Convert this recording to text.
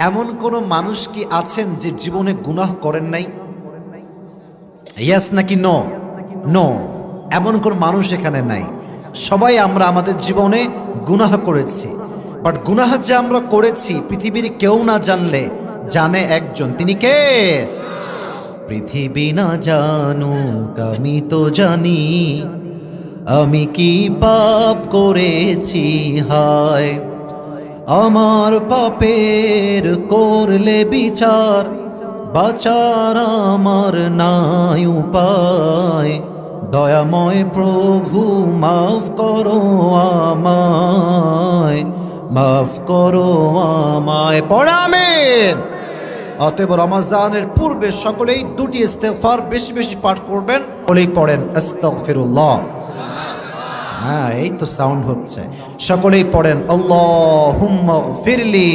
এমন কোন মানুষ কি আছেন যে জীবনে গুনাহ করেন নাই? ইয়াস নাকি নো নো এমন কোন মানুষ এখানে নাই। সবাই আমরা আমাদের জীবনে গুনাহ করেছি। বাট গুনাহ যে আমরা করেছি, পৃথিবীর কেউ না জানলে জানে একজন। তিনি কে? পৃথিবী না জানুক, আমি তো জানি। আমি কি পাপ করেছি? হায় আমার পাপের করলে বিচার, বাচার আমার নাই উপায়। দয়াময় প্রভু, মাফ করো আমায়, মাফ করো আমায়। পড়ামেন অতএব রমাজানের পূর্বে সকলেই দুটি ইস্তেফার বেশি বেশি পাঠ করবেন। বলেই পড়েন, আস্তাগফিরুল্লাহ। হ্যাঁ এই তো সাউন্ড হচ্ছে। সকলেই পড়েন আল্লাহুম্মা ফিরলি